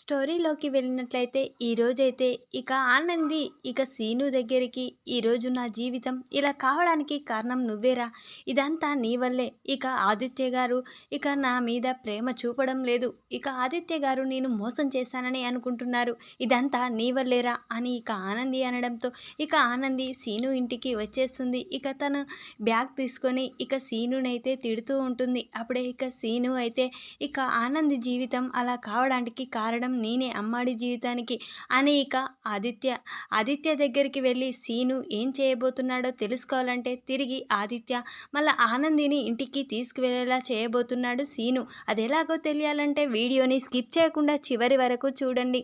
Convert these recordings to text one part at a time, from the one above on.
స్టోరీలోకి వెళ్ళినట్లయితే ఈరోజైతే ఇక ఆనంది ఇక సీను దగ్గరికి ఈరోజు నా జీవితం ఇలా కావడానికి కారణం నువ్వేరా? ఇదంతా నీ వల్లే. ఇక ఆదిత్య గారు ఇక నా మీద ప్రేమ చూపడం లేదు. ఇక ఆదిత్య గారు నేను మోసం చేశానని అనుకుంటున్నారు. ఇదంతా నీ వల్లేరా? అని ఇక ఆనంది అనడంతో ఇక ఆనంది సీను ఇంటికి వచ్చేస్తుంది. ఇక తను బ్యాగ్ తీసుకొని ఇక సీనునైతే తిడుతూ ఉంటుంది. అప్పుడే ఇక సీను అయితే ఇక ఆనంది జీవితం అలా కావడానికి కారణం నేనే అమ్మాడి జీవితానికి. అని ఇక ఆదిత్య ఆదిత్య దగ్గరికి వెళ్ళి సీను ఏం చేయబోతున్నాడో తెలుసుకోవాలంటే తిరిగి ఆదిత్య మళ్ళీ ఆనందిని ఇంటికి తీసుకువెళ్ళేలా చేయబోతున్నాడు సీను. అది ఎలాగో తెలియాలంటే వీడియోని స్కిప్ చేయకుండా చివరి వరకు చూడండి.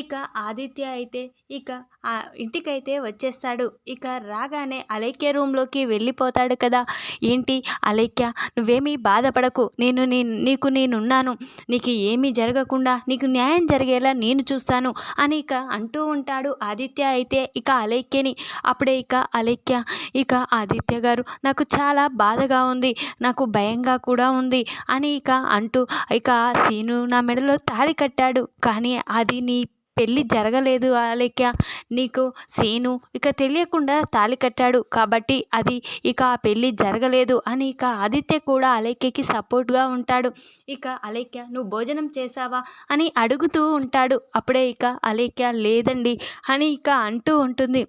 ఇక ఆదిత్య అయితే ఇక ఆ ఇంటికైతే వచ్చేస్తాడు. ఇక రాగానే అలైక్య రూమ్లోకి వెళ్ళిపోతాడు కదా. ఏంటి అలైక్య నువ్వేమీ బాధపడకు. నేను నీ నీకు నేనున్నాను. నీకు ఏమీ జరగకుండా నీకు న్యాయం జరిగేలా నేను చూస్తాను అని ఇక అంటూ ఉంటాడు ఆదిత్య అయితే ఇక అలైక్యని అప్పుడే ఇక అలైక్య ఇక ఆదిత్య గారు నాకు చాలా బాధగా ఉంది నాకు భయంగా కూడా ఉంది అని ఇక అంటూ ఇక సీను నా మెడలో తాళి కట్టాడు. కానీ అది నీ పెళ్ళి జరగలేదు అలేఖ్య నీకు సీను ఇక తెలియకుండా తాళి కట్టాడు. కాబట్టి అది ఇక ఆ పెళ్ళి జరగలేదు అని ఇక ఆదిత్య కూడా అలేఖ్యకి సపోర్ట్గా ఉంటాడు. ఇక అలేఖ్య నువ్వు భోజనం చేసావా అని అడుగుతూ ఉంటాడు. అప్పుడే ఇక అలేఖ్య లేదండి అని ఇక అంటూ ఉంటుంది.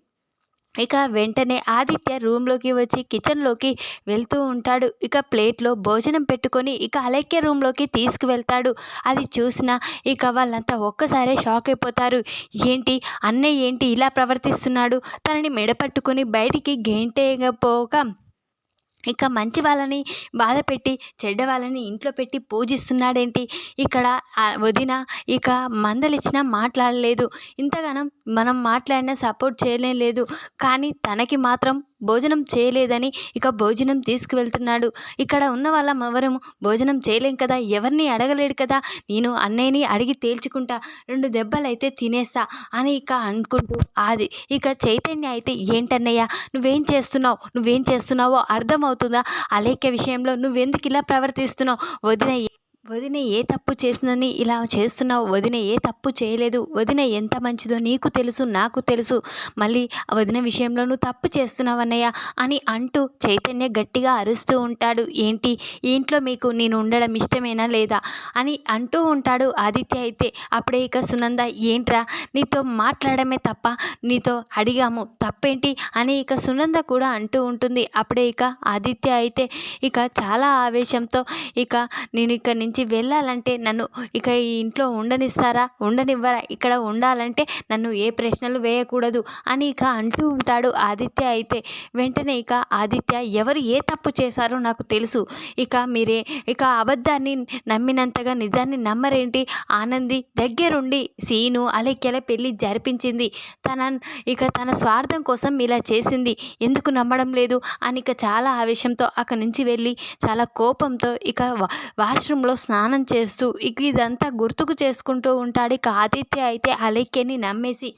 ఇక వెంటనే ఆదిత్య రూమ్లోకి వచ్చి కిచెన్లోకి వెళ్తూ ఉంటాడు. ఇక ప్లేట్లో భోజనం పెట్టుకొని ఇక అలెక్య రూమ్లోకి తీసుకువెళ్తాడు. అది చూసిన ఇక వాళ్ళంతా ఒక్కసారే షాక్ అయిపోతారు. ఏంటి? అన్నయ్య ఏంటి ఇలా ప్రవర్తిస్తున్నాడు? తనని మెడపట్టుకొని బయటికి గేంటేయకపోక ఇక మంచి వాళ్ళని బాధ పెట్టి చెడ్డ వాళ్ళని ఇంట్లో పెట్టి పూజిస్తున్నాడేంటి? ఇక్కడ వదిన ఇక మందలిచ్చినా మాట్లాడలేదు. ఇంతగానం మనం మాట్లాడినా సపోర్ట్ చేయలేదు కానీ తనకి మాత్రం భోజనం చేయలేదని ఇక భోజనం తీసుకువెళ్తున్నాడు. ఇక్కడ ఉన్న వాళ్ళం ఎవరము భోజనం చేయలేం కదా ఎవరిని అడగలేడు కదా నేను అన్నయ్యని అడిగి తేల్చుకుంటా రెండు దెబ్బలు అయితే తినేస్తా అని ఇక అనుకుంటూ అది ఇక చైతన్య అయితే ఏంటన్నయ్య నువ్వేం చేస్తున్నావు? నువ్వేం చేస్తున్నావో అర్థమవుతుందా? అలేఖ్య విషయంలో నువ్వెందుకు ఇలా ప్రవర్తిస్తున్నావు? వదిన వదిన ఏ తప్పు చేసిందని ఇలా చేస్తున్నావు? వదిన ఏ తప్పు చేయలేదు? వదిన ఎంత మంచిదో నీకు తెలుసు నాకు తెలుసు. మళ్ళీ వదిన విషయంలో నువ్వు తప్పు చేస్తున్నావన్నయ్య అని అంటూ చైతన్య గట్టిగా అరుస్తూ ఉంటాడు. ఏంటి? ఇంట్లో మీకు నేను ఉండడం ఇష్టమేనా లేదా? అని అంటూ ఉంటాడు ఆదిత్య అయితే. అప్పుడే ఇక సునంద ఏంట్రా? నీతో మాట్లాడమే తప్ప నీతో అడిగాము తప్పేంటి? అని ఇక సునంద కూడా అంటూ ఉంటుంది. అప్పుడే ఇక ఆదిత్య అయితే ఇక చాలా ఆవేశంతో ఇక నేను ఇక నుంచి నుంచి వెళ్ళాలంటే నన్ను ఇక ఈ ఇంట్లో ఉండనిస్తారా? ఉండనివ్వరా? ఇక్కడ ఉండాలంటే నన్ను ఏ ప్రశ్నలు వేయకూడదు అని ఇక అంటూ ఉంటాడు ఆదిత్య అయితే. వెంటనే ఇక ఆదిత్య ఎవరు ఏ తప్పు చేశారో నాకు తెలుసు. ఇక మీరే ఇక అబద్ధాన్ని నమ్మినంతగా నిజాన్ని నమ్మరేంటి? ఆనంది దగ్గరుండి సీను అలెక్కెల పెళ్ళి జరిపించింది. తన ఇక తన స్వార్థం కోసం ఇలా చేసింది. ఎందుకు నమ్మడం లేదు? అని ఇక చాలా ఆవేశంతో అక్కడి నుంచి వెళ్ళి చాలా కోపంతో ఇక వాష్రూమ్లో స్నానం చేస్తూ ఇక ఇదంతా గుర్తుకు చేసుకుంటూ ఉంటాడు. ఇక ఆదిత్య అయితే అలేఖ్యని నమ్మేసి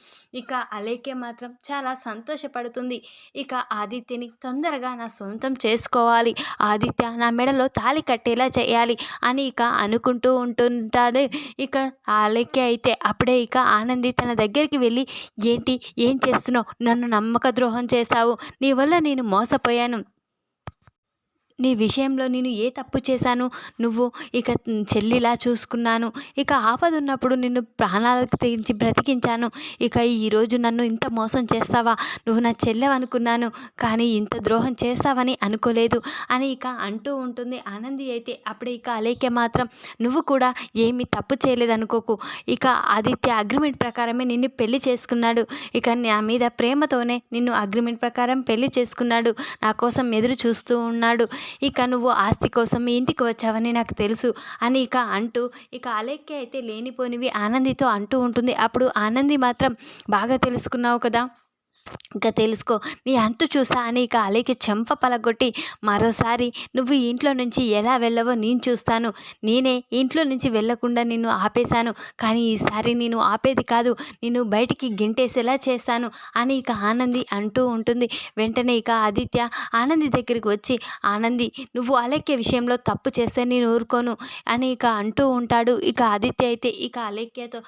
ఇక అలేఖ్య మాత్రం చాలా సంతోషపడుతుంది. ఇక ఆదిత్యని తొందరగా నా సొంతం చేసుకోవాలి. ఆదిత్య నా మెడలో తాళి కట్టేలా చేయాలి అని ఇక అనుకుంటూ ఉంటుంటాడు. ఇక అలేఖ్య అయితే అప్పుడే ఇక ఆనంది తన దగ్గరికి వెళ్ళి ఏంటి? ఏం చేస్తున్నావు? నన్ను నమ్మక ద్రోహం చేశావు. నీ వల్ల నేను మోసపోయాను. నీ విషయంలో నేను ఏ తప్పు చేశాను? నువ్వు ఇక చెల్లిలా చూసుకున్నాను. ఇక ఆపదున్నప్పుడు నిన్ను ప్రాణాలకు తెగించి బ్రతికించాను. ఇక ఈరోజు నన్ను ఇంత మోసం చేస్తావా? నువ్వు నా చెల్లెవనుకున్నాను కానీ ఇంత ద్రోహం చేస్తావని అనుకోలేదు అని ఇక అంటూ ఉంటుంది ఆనంది అయితే. అప్పుడే ఇక అలేఖ్య మాత్రం నువ్వు కూడా ఏమీ తప్పు చేయలేదనుకోకు. ఇక ఆదిత్య అగ్రిమెంట్ ప్రకారమే నిన్ను పెళ్ళి చేసుకున్నాడు. ఇక నా మీద ప్రేమతోనే నిన్ను అగ్రిమెంట్ ప్రకారం పెళ్ళి చేసుకున్నాడు. నా కోసం ఎదురు చూస్తూ ఉన్నాడు. ఇక నువ్వు ఆస్తి కోసం మీ ఇంటికి వచ్చావని నాకు తెలుసు. అని ఇక అంటూ ఇక అలెక్కి అయితే లేనిపోనివి ఆనందితో అంటూ ఉంటుంది. అప్పుడు ఆనంది మాత్రం బాగా తెలుసుకున్నావు కదా. ఇంకా తెలుసుకో నీ అంతు చూసా అని ఇక అలీకి చెంప పలగొట్టి మరోసారి నువ్వు ఇంట్లో నుంచి ఎలా వెళ్ళవో నేను చూస్తాను. నేనే ఇంట్లో నుంచి వెళ్ళకుండా నిన్ను ఆపేశాను. కానీ ఈసారి నేను ఆపేది కాదు. నేను బయటికి గెంటేసేలా చేస్తాను అని ఇక ఆనంది అంటూ ఉంటుంది. వెంటనే ఇక ఆదిత్య ఆనంది దగ్గరికి వచ్చి ఆనంది నువ్వు అలేఖ్య విషయంలో తప్పు చేస్తే నేను ఊరుకోను అని ఇక అంటూ ఉంటాడు. ఇక ఆదిత్య అయితే ఇక అలేఖ్యతో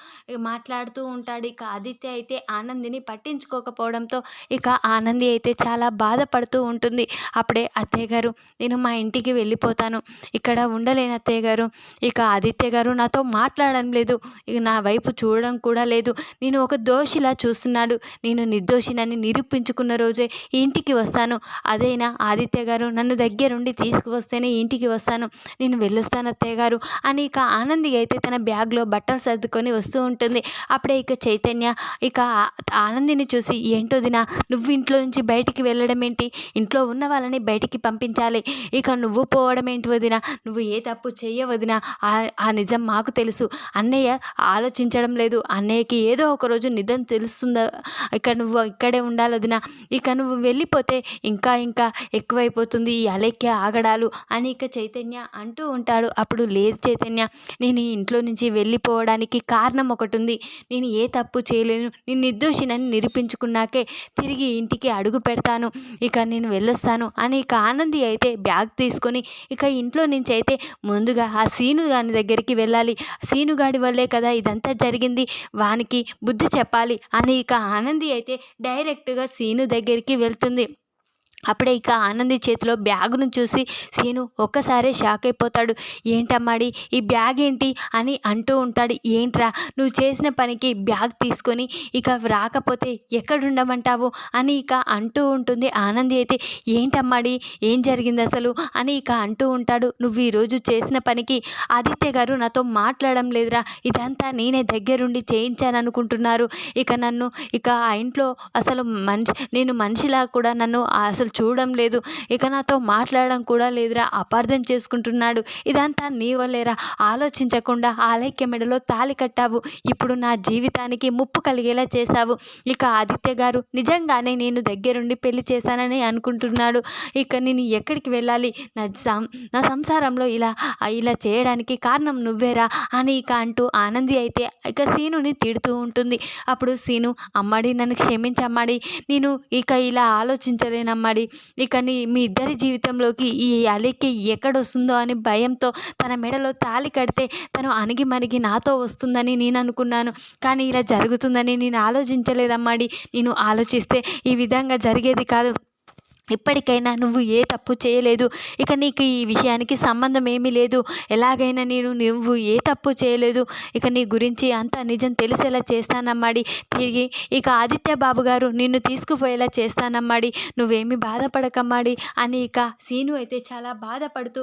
మాట్లాడుతూ ఉంటాడు. ఇక ఆదిత్య అయితే ఆనందిని పట్టించుకోకపోవడం పట్టించుకోకపోవడంతో ఇక ఆనంది అయితే చాలా బాధపడుతూ ఉంటుంది. అప్పుడే అత్తయ్య గారు నేను మా ఇంటికి వెళ్ళిపోతాను. ఇక్కడ ఉండలేను అత్తయ్య గారు. ఇక ఆదిత్య గారు నాతో మాట్లాడడం లేదు. ఇక నా వైపు చూడడం కూడా లేదు. నేను ఒక దోషిలా చూస్తున్నాడు. నేను నిర్దోషినని నిరూపించుకున్న రోజే ఇంటికి వస్తాను. అదైనా ఆదిత్య గారు నన్ను దగ్గరుండి తీసుకువస్తేనే ఇంటికి వస్తాను. నేను వెళ్ళొస్తాను అత్తయ్య గారు అని ఇక ఆనంది అయితే తన బ్యాగ్లో బట్టలు సర్దుకొని వస్తూ ఉంటుంది. అప్పుడే ఇక చైతన్య ఇక ఆనందిని చూసి ఏంటో దినా నువ్వు ఇంట్లో నుంచి బయటికి వెళ్ళడం ఏంటి? ఇంట్లో ఉన్న వాళ్ళని బయటికి పంపించాలి. ఇక నువ్వు పోవడం ఏంటి వదిన? నువ్వు ఏ తప్పు చేయవదిన ఆ నిజం మాకు తెలుసు. అన్నయ్య ఆలోచించడం లేదు. అన్నయ్యకి ఏదో ఒక రోజు నిజం తెలుస్తుందా? ఇక నువ్వు ఇక్కడే ఉండాలి వదిన. ఇక నువ్వు వెళ్ళిపోతే ఇంకా ఇంకా ఎక్కువైపోతుంది. ఈ అలెక్య ఆగడాలు అని ఇక చైతన్య అంటూ ఉంటాడు. అప్పుడు లేదు చైతన్య నేను ఈ ఇంట్లో నుంచి వెళ్ళిపోవడానికి కారణం ఒకటి ఉంది. నేను ఏ తప్పు చేయలేను. నేను నిర్దోషినని నిరూపించుకున్నాకే తిరిగి ఇంటికి అడుగు పెడతాను. ఇక నేను వెళ్ళొస్తాను అని ఇక ఆనంది అయితే బ్యాగ్ తీసుకొని ఇక ఇంట్లో నుంచి అయితే ముందుగా ఆ సీను గాని దగ్గరికి వెళ్ళాలి. సీనుగాడి వల్లే కదా ఇదంతా జరిగింది. వానికి బుద్ధి చెప్పాలి అని ఇక ఆనంది అయితే డైరెక్ట్గా సీను దగ్గరికి వెళ్తుంది. అప్పుడే ఇక ఆనంది చేతిలో బ్యాగును చూసి సీను ఒక్కసారే షాక్ అయిపోతాడు. ఏంటమ్మాడి ఈ బ్యాగ్ ఏంటి? అని అంటూ ఉంటాడు. ఏంట్రా నువ్వు చేసిన పనికి బ్యాగ్ తీసుకొని ఇక రాకపోతే ఎక్కడుండమంటావు? అని ఇక అంటూ ఉంటుంది ఆనంది అయితే. ఏంటమ్మాడి ఏం జరిగింది అసలు? అని ఇక అంటూ ఉంటాడు. నువ్వు ఈరోజు చేసిన పనికి ఆదిత్య గారు నాతో మాట్లాడడం లేదురా. ఇదంతా నేనే దగ్గరుండి చేయించాను అనుకుంటున్నారు ఇక నన్ను ఇక ఆ ఇంట్లో అసలు మనిషి నేను మనిషిలా కూడా నన్ను అసలు అసలు చూడడం లేదు. ఇక నాతో మాట్లాడడం కూడా లేదురా అపార్థం చేసుకుంటున్నాడు. ఇదంతా నీ వల్లేరా? ఆలోచించకుండా ఆలైక్య మెడలో తాలి కట్టావు. ఇప్పుడు నా జీవితానికి ముప్పు కలిగేలా చేశావు. ఇక ఆదిత్య గారు నిజంగానే నేను దగ్గరుండి పెళ్ళి చేశానని అనుకుంటున్నాడు. ఇక నేను ఎక్కడికి వెళ్ళాలి? నా సం నా సంసారంలో ఇలా ఇలా చేయడానికి కారణం నువ్వేరా? అని ఇక అంటూ ఆనంది అయితే ఇక సీనుని తిడుతూ ఉంటుంది. అప్పుడు సీను అమ్మడి నన్ను క్షమించమ్మాడి. నేను ఇక ఇలా ఆలోచించలేనమ్మాడి. మాట్లాడి ఇక నీ మీ ఇద్దరి జీవితంలోకి ఈ అలికి ఎక్కడొస్తుందో అని భయంతో తన మెడలో తాళి కడితే తను అణిగి మణిగి నాతో వస్తుందని నేను అనుకున్నాను. కానీ ఇలా జరుగుతుందని నేను ఆలోచించలేదమ్మాడి. నేను ఆలోచిస్తే ఈ విధంగా జరిగేది కాదు. ఇప్పటికైనా నువ్వు ఏ తప్పు చేయలేదు. ఇక నీకు ఈ విషయానికి సంబంధం ఏమీ లేదు. ఎలాగైనా నేను నువ్వు ఏ తప్పు చేయలేదు. ఇక నీ గురించి అంతా నిజం తెలిసేలా చేస్తానమ్మాడి. తిరిగి ఇక ఆదిత్య బాబు గారు నిన్ను తీసుకుపోయేలా చేస్తానమ్మాడి. నువ్వేమి బాధపడకమ్మాడి అని ఇక సీను అయితే చాలా బాధపడుతూ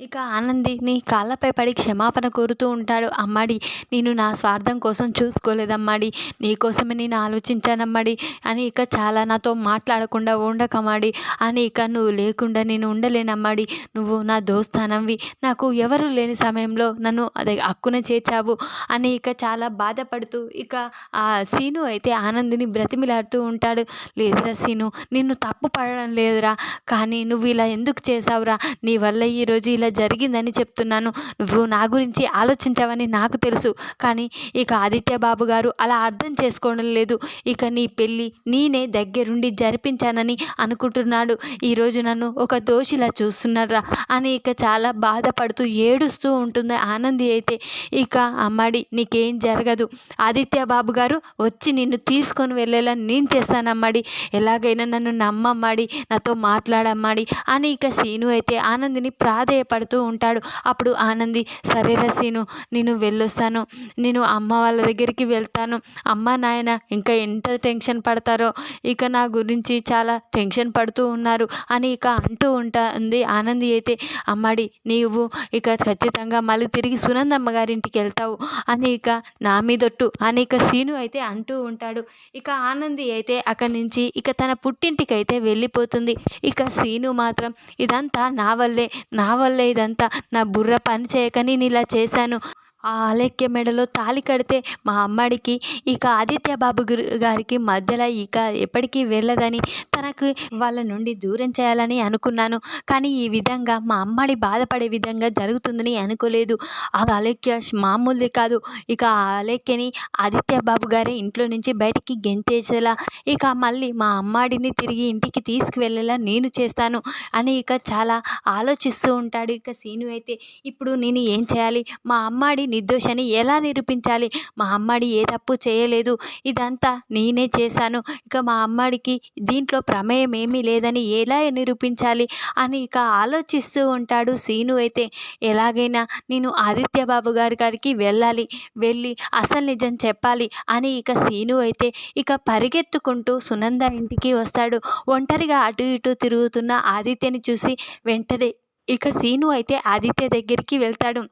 ఇక ఆనంది నీ కాళ్ళపై పడి క్షమాపణ కోరుతూ ఉంటాడు. అమ్మాడి నేను నా స్వార్థం కోసం చూసుకోలేదమ్మాడి. నీ కోసమే నేను ఆలోచించానమ్మాడి అని ఇక చాలా నాతో మాట్లాడకుండా ఉండకమ్మాడి. అని ఇక నువ్వు లేకుండా నేను ఉండలేనమ్మాడి. నువ్వు నా దోస్తానంవి నాకు ఎవరు లేని సమయంలో నన్ను అదే హక్కున చేర్చావు అని ఇక చాలా బాధపడుతూ ఇక ఆ సీను అయితే ఆనందిని బ్రతిమిలాడుతూ ఉంటాడు. లేదురా సీను నిన్ను తప్పు పడడం లేదురా. కానీ నువ్వు ఇలా ఎందుకు చేసావురా నీ వల్ల ఈరోజు ఇలా ఇలా జరిగిందని చెప్తున్నాను. నువ్వు నా గురించి ఆలోచించావని నాకు తెలుసు. కానీ ఇక ఆదిత్య బాబు గారు అలా అర్థం చేసుకోవడం లేదు. ఇక నీ పెళ్ళి నేనే దగ్గరుండి జరిపించానని అనుకుంటున్నాడు. ఈరోజు నన్ను ఒక దోషిలా చూస్తున్నారా అని ఇక చాలా బాధపడుతూ ఏడుస్తూ ఉంటుంది ఆనంది అయితే. ఇక అమ్మాడి నీకేం జరగదు. ఆదిత్య బాబు గారు వచ్చి నిన్ను తీసుకొని వెళ్ళేలా నేను చేస్తానమ్మాడి ఎలాగైనా నన్ను నమ్మమ్మాడి నాతో మాట్లాడమ్మాడి అని ఇక సీను అయితే ఆనందిని ప్రాధేయపడు పడుతూ ఉంటాడు. అప్పుడు ఆనంది సరే రసీను నేను వెళ్ళొస్తాను. నేను అమ్మ వాళ్ళ దగ్గరికి వెళ్తాను. అమ్మ నాయన ఇంకా ఎంత టెన్షన్ పడతారో. ఇక నా గురించి చాలా టెన్షన్ పడుతూ ఉన్నారు అని ఇక అంటూ ఉంటుంది ఆనంది అయితే. అమ్మాడి నీవు ఇక ఖచ్చితంగా మళ్ళీ తిరిగి సునందమ్మ గారింటికి వెళ్తావు అని ఇక నా మీదొట్టు అని ఇక సీను అయితే అంటూ ఉంటాడు. ఇక ఆనంది అయితే అక్కడి నుంచి ఇక తన పుట్టింటికి అయితే వెళ్ళిపోతుంది. ఇక సీను మాత్రం ఇదంతా నా వల్లే నా వల్లే ఇదంతా. నా బుర్ర పని చేయక నేను ఇలా చేశాను. ఆ అలేఖ్య మెడలో తాళి కడితే మా అమ్మడికి ఇక ఆదిత్య బాబు గారికి మధ్యలో ఇక ఎప్పటికీ వెళ్ళదని తనకు వాళ్ళ నుండి దూరం చేయాలని అనుకున్నాను. కానీ ఈ విధంగా మా అమ్మడి బాధపడే విధంగా జరుగుతుందని అనుకోలేదు. ఆ అలేఖ్య మామూలుది కాదు. ఇక ఆ అలేఖ్యని ఆదిత్య బాబు గారే ఇంట్లో నుంచి బయటికి గెంతేసేలా ఇక మళ్ళీ మా అమ్మాడిని తిరిగి ఇంటికి తీసుకువెళ్ళేలా నేను చేస్తాను అని ఇక చాలా ఆలోచిస్తూ ఉంటాడు ఇక సీను అయితే. ఇప్పుడు నేను ఏం చేయాలి? మా అమ్మాడి నిర్దోషని ఎలా నిరూపించాలి? మా అమ్మాడి ఏ తప్పు చేయలేదు. ఇదంతా నేనే చేశాను. ఇక మా అమ్మాడికి దీంట్లో ప్రమేయం ఏమీ లేదని ఎలా నిరూపించాలి? అని ఇక ఆలోచిస్తూ ఉంటాడు సీను అయితే. ఎలాగైనా నేను ఆదిత్య బాబు గారి గారికి వెళ్ళాలి. వెళ్ళి అసలు నిజం చెప్పాలి అని ఇక సీను అయితే ఇక పరిగెత్తుకుంటూ సునంద ఇంటికి వస్తాడు. ఒంటరిగా అటు ఇటు తిరుగుతున్న ఆదిత్యని చూసి వెంటనే ఇక సీను అయితే ఆదిత్య దగ్గరికి వెళ్తాడు.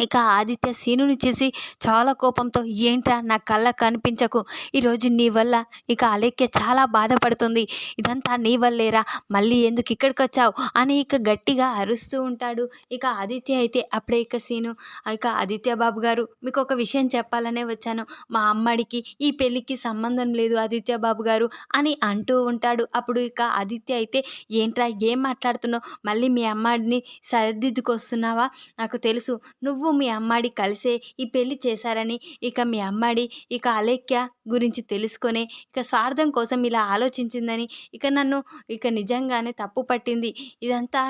ఇక ఆదిత్య సీనుని చూసి చాలా కోపంతో ఏంట్రా నా కళ్ళ కనిపించకు. ఈరోజు నీ వల్ల ఇక అలేఖ్య చాలా బాధపడుతుంది. ఇదంతా నీ వల్లేరా? మళ్ళీ ఎందుకు ఇక్కడికి వచ్చావు అని ఇక గట్టిగా అరుస్తూ ఉంటాడు. ఇక ఆదిత్య అయితే అప్పుడే ఇక సీను ఇక ఆదిత్య బాబు గారు మీకు ఒక విషయం చెప్పాలనే వచ్చాను. మా అమ్మడికి ఈ పెళ్ళికి సంబంధం లేదు ఆదిత్య బాబు గారు అని అంటూ ఉంటాడు. అప్పుడు ఇక ఆదిత్య అయితే ఏంట్రా ఏం మాట్లాడుతున్నావు? మళ్ళీ మీ అమ్మాడిని సరిదిద్దుకొస్తున్నావా? నాకు తెలుసు నువ్వు మీ అమ్మాడి కలిసే ఈ పెళ్ళి చేశారని ఇక మీ అమ్మాడి ఇక అలేఖ్య గురించి తెలుసుకొని ఇక స్వార్థం కోసం ఇలా ఆలోచించిందని ఇక నన్ను ఇక నిజంగానే తప్పు పట్టింది. ఇదంతా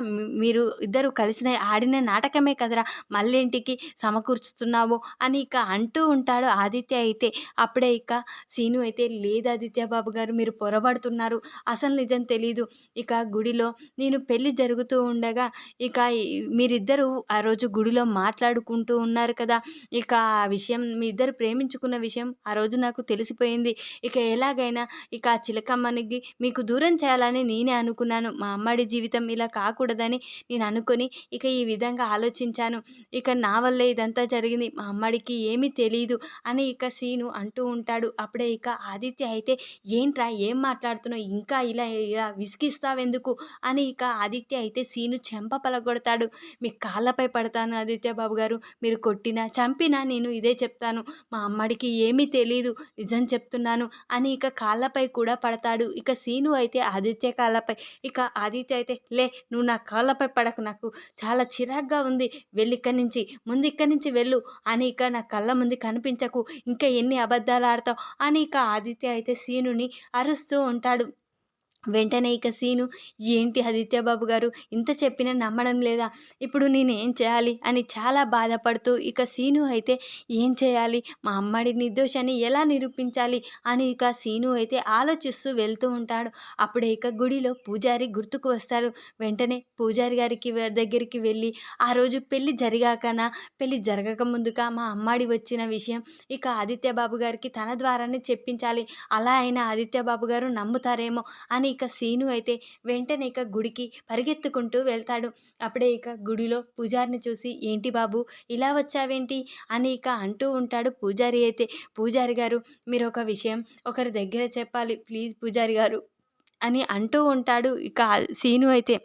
మీరు ఇద్దరు కలిసిన ఆడిన నాటకమే కదరా? మళ్ళేంటికి సమకూర్చుతున్నావు అని ఇక అంటూ ఉంటాడు ఆదిత్య అయితే. అప్పుడే ఇక సీను అయితే లేదు ఆదిత్య బాబు గారు మీరు పొరబడుతున్నారు. అసలు నిజం తెలీదు. ఇక గుడిలో నేను పెళ్ళి జరుగుతూ ఉండగా ఇక మీరిద్దరూ ఆ రోజు గుడిలో మాట్లాడు మాట్లాడుకుంటూ ఉన్నారు కదా! ఇక ఆ విషయం మీ ఇద్దరు ప్రేమించుకున్న విషయం ఆ రోజు నాకు తెలిసిపోయింది. ఇక ఎలాగైనా ఇక ఆ చిలకమ్మనికి మీకు దూరం చేయాలని నేనే అనుకున్నాను. మా అమ్మాడి జీవితం ఇలా కాకూడదని నేను అనుకొని ఇక ఈ విధంగా ఆలోచించాను. ఇక నా వల్లే ఇదంతా జరిగింది. మా అమ్మాడికి ఏమీ తెలియదు అని ఇక సీను అంటూ ఉంటాడు. అప్పుడే ఇక ఆదిత్య అయితే ఏంట్రా ఏం మాట్లాడుతున్నావు? ఇంకా ఇలా ఇలా విసిగిస్తావెందుకు? అని ఇక ఆదిత్య అయితే సీను చెంప పలగొడతాడు. మీ కాళ్ళపై పడతాను ఆదిత్య బాబు గారు. మీరు కొట్టినా చంపినా నేను ఇదే చెప్తాను. మా అమ్మడికి ఏమీ తెలీదు. నిజం చెప్తున్నాను అని ఇక కాళ్ళపై కూడా పడతాడు. ఇక సీను అయితే ఆదిత్య కాళ్ళపై. ఇక ఆదిత్య అయితే లే నువ్వు నా కాళ్ళపై పడకు నాకు. చాలా చిరాగ్గా ఉంది. వెళ్ళి ఇక్కడి నుంచి ముందు ఇక్కడి నుంచి వెళ్ళు అని ఇక నా కళ్ళ ముందు కనిపించకు. ఇంకా ఎన్ని అబద్ధాలు ఆడతావు అని ఇక ఆదిత్య అయితే సీనుని అరుస్తూ ఉంటాడు. వెంటనే ఇక సీను ఏంటి ఆదిత్య బాబు గారు? ఇంత చెప్పినా నమ్మడం లేదా? ఇప్పుడు నేను ఏం చేయాలి? అని చాలా బాధపడుతూ ఇక సీను అయితే ఏం చేయాలి? మా అమ్మడి నిర్దోషాన్ని ఎలా నిరూపించాలి? అని ఇక సీను అయితే ఆలోచిస్తూ వెళ్తూ ఉంటాడు. అప్పుడే ఇక గుడిలో పూజారి గుర్తుకు వస్తాడు వెంటనే పూజారి గారికి దగ్గరికి వెళ్ళి ఆ రోజు పెళ్ళి జరిగాకనా? పెళ్ళి జరగక ముందుగా మా అమ్మాడి వచ్చిన విషయం? ఇక ఆదిత్య బాబు గారికి తన ద్వారానే చెప్పించాలి. అలా అయినా ఆదిత్య బాబు గారు నమ్ముతారేమో? అని ఇక సీను అయితే వెంటనే ఇక గుడికి పరిగెత్తుకుంటూ వెళ్తాడు. అప్పుడే ఇక గుడిలో పూజారిని చూసి ఏంటి బాబు ఇలా వచ్చావేంటి? అని ఇక అంటూ ఉంటాడు పూజారి అయితే. పూజారి గారు మీరు ఒక విషయం ఒకరి దగ్గర చెప్పాలి ప్లీజ్ పూజారి గారు అని అంటూ ఉంటాడు ఇక సీను అయితే.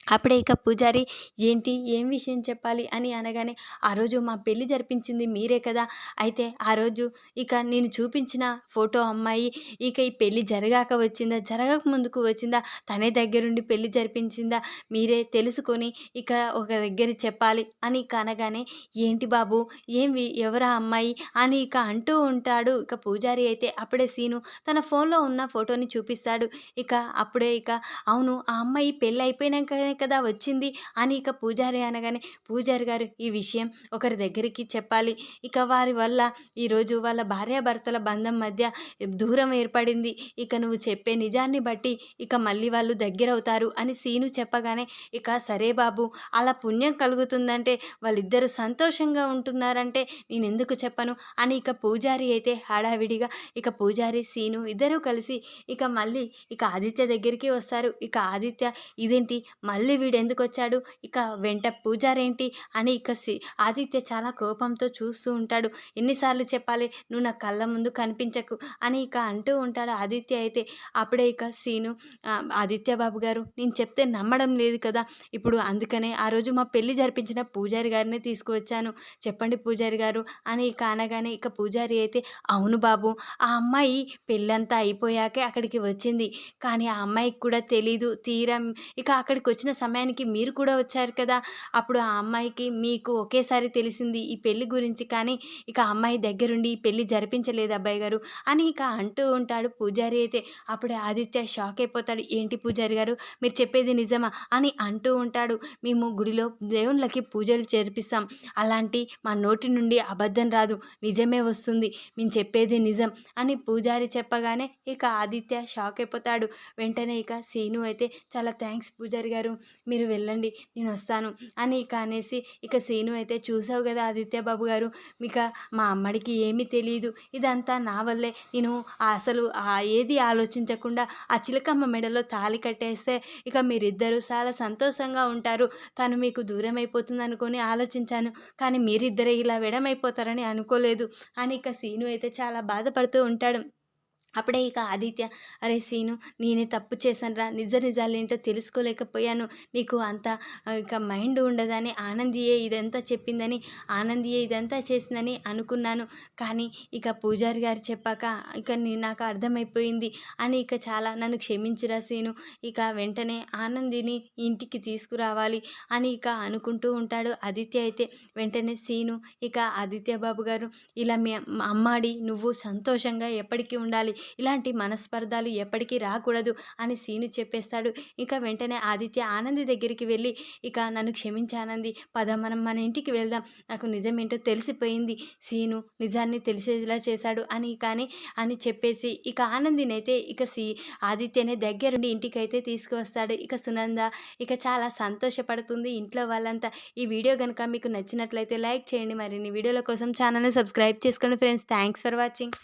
అప్పుడే ఇక పూజారి ఏంటి? ఏం విషయం చెప్పాలి? అని అనగానే ఆ రోజు మా పెళ్ళి జరిపించింది మీరే కదా. అయితే ఆ రోజు ఇక నేను చూపించిన ఫోటో అమ్మాయి ఇక ఈ పెళ్ళి జరగాక వచ్చిందా? జరగక ముందుకు వచ్చిందా? తనే దగ్గరుండి పెళ్ళి జరిపించిందా? మీరే తెలుసుకొని ఇక ఒక దగ్గర చెప్పాలి. అని ఇక అనగానే ఏంటి బాబు? ఏమి ఎవరా అమ్మాయి? అని ఇక అంటూ ఉంటాడు ఇక పూజారి అయితే. అప్పుడే సీను తన ఫోన్లో ఉన్న ఫోటోని చూపిస్తాడు. ఇక అప్పుడే ఇక అవును ఆ అమ్మాయి పెళ్ళి అయిపోయినాకనే కదా వచ్చింది అని ఇక పూజారి అనగానే పూజారి గారు ఈ విషయం ఒకరి దగ్గరికి చెప్పాలి. ఇక వారి వల్ల ఈరోజు వాళ్ళ భార్యాభర్తల బంధం మధ్య దూరం ఏర్పడింది. ఇక నువ్వు చెప్పే నిజాన్ని బట్టి ఇక మళ్ళీ వాళ్ళు దగ్గరవుతారు అని సీను చెప్పగానే ఇక సరే బాబు అలా పుణ్యం కలుగుతుందంటే వాళ్ళిద్దరూ సంతోషంగా ఉంటున్నారంటే నేను ఎందుకు చెప్పను అని ఇక పూజారి అయితే హడావిడిగా ఇక పూజారి సీను ఇద్దరూ కలిసి ఇక మళ్ళీ ఇక ఆదిత్య దగ్గరికి వస్తారు. ఇక ఆదిత్య ఇదేంటి? మా మళ్ళీ వీడు ఎందుకు వచ్చాడు ఇక వెంట పూజారేంటి? అని ఇక ఆదిత్య చాలా కోపంతో చూస్తూ ఉంటాడు. ఎన్నిసార్లు చెప్పాలి? నువ్వు నా కళ్ళ ముందు కనిపించకు అని ఇక అంటూ ఉంటాడు ఆదిత్య అయితే. అప్పుడే ఇక సీను ఆదిత్య బాబు గారు నేను చెప్తే నమ్మడం లేదు కదా. ఇప్పుడు అందుకనే ఆ రోజు మా పెళ్ళి జరిపించిన పూజారి గారిని తీసుకువచ్చాను. చెప్పండి పూజారి గారు అని ఇక అనగానే ఇక పూజారి అయితే అవును బాబు ఆ అమ్మాయి పెళ్ళంతా అయిపోయాకే అక్కడికి వచ్చింది. కానీ ఆ అమ్మాయికి కూడా తెలీదు తీరం. ఇక అక్కడికి వచ్చిన సమయానికి మీరు కూడా వచ్చారు కదా! అప్పుడు ఆ అమ్మాయికి మీకు ఒకేసారి తెలిసింది ఈ పెళ్ళి గురించి కానీ ఇక అమ్మాయి దగ్గరుండి ఈ పెళ్ళి జరిపించలేదు అబ్బాయి గారు అని ఇక అంటూ ఉంటాడు పూజారి అయితే. అప్పుడు ఆదిత్య షాక్ అయిపోతాడు. ఏంటి పూజారి గారు? మీరు చెప్పేది నిజమా? అని అంటూ ఉంటాడు. మేము గుడిలో దేవుళ్ళకి పూజలు చేర్పిస్తాం అలాంటి మా నోటి నుండి అబద్ధం రాదు. నిజమే వస్తుంది. మేము చెప్పేది నిజం అని పూజారి చెప్పగానే ఇక ఆదిత్య షాక్ అయిపోతాడు. వెంటనే ఇక సీను అయితే చాలా థ్యాంక్స్ పూజారి గారు. మీరు వెళ్ళండి నేను వస్తాను అని ఇక అనేసి ఇక సీను అయితే చూసావు కదా ఆదిత్య బాబు గారు. ఇక మా అమ్మడికి ఏమీ తెలియదు ఇదంతా నా వల్లే. నేను అసలు ఆ ఏది ఆలోచించకుండా ఆ చిలకమ్మ మెడలో తాళి కట్టేస్తే ఇక మీరిద్దరూ చాలా సంతోషంగా ఉంటారు. తను మీకు దూరం అయిపోతుంది అనుకొని ఆలోచించాను. కానీ మీరిద్దరే ఇలా విడమైపోతారని అనుకోలేదు అని ఇక సీను అయితే చాలా బాధపడుతూ ఉంటాడు. అప్పుడే ఇక ఆదిత్య అరే సీను నేనే తప్పు చేశానురా. నిజ నిజాలు ఏంటో తెలుసుకోలేకపోయాను. నీకు అంత ఇక మైండ్ ఉండదని ఆనందియే ఇదంతా చెప్పిందని ఆనందియే ఇదంతా చేసిందని అనుకున్నాను. కానీ ఇక పూజారి గారు చెప్పాక ఇక నీ నాకు అర్థమైపోయింది అని ఇక చాలా నన్ను క్షమించురా సీను. ఇక వెంటనే ఆనందిని ఇంటికి తీసుకురావాలి అని ఇక అనుకుంటూ ఉంటాడు ఆదిత్య అయితే. వెంటనే సీను ఇక ఆదిత్య బాబు గారు ఇలా మీ అమ్మాడి నువ్వు సంతోషంగా ఎప్పటికీ ఉండాలి. ఇలాంటి మనస్పర్ధాలు ఎప్పటికీ రాకూడదు అని సీను చెప్పేస్తాడు. ఇంకా వెంటనే ఆదిత్య ఆనంది దగ్గరికి వెళ్ళి ఇక నన్ను క్షమించానంది పద మనం మన ఇంటికి వెళ్దాం. నాకు నిజమేంటో తెలిసిపోయింది. సీను నిజాన్ని తెలిసేలా చేశాడు అని కానీ అని చెప్పేసి ఇక ఆనందినైతే ఇక సీ ఆదిత్యనే దగ్గరుండి ఇంటికైతే తీసుకువస్తాడు. ఇక సునంద ఇక చాలా సంతోషపడుతుంది ఇంట్లో వాళ్ళంతా. ఈ వీడియో కనుక మీకు నచ్చినట్లయితే లైక్ చేయండి. మరిన్ని వీడియోల కోసం ఛానల్ని సబ్స్క్రైబ్ చేసుకోండి ఫ్రెండ్స్. Thanks for watching.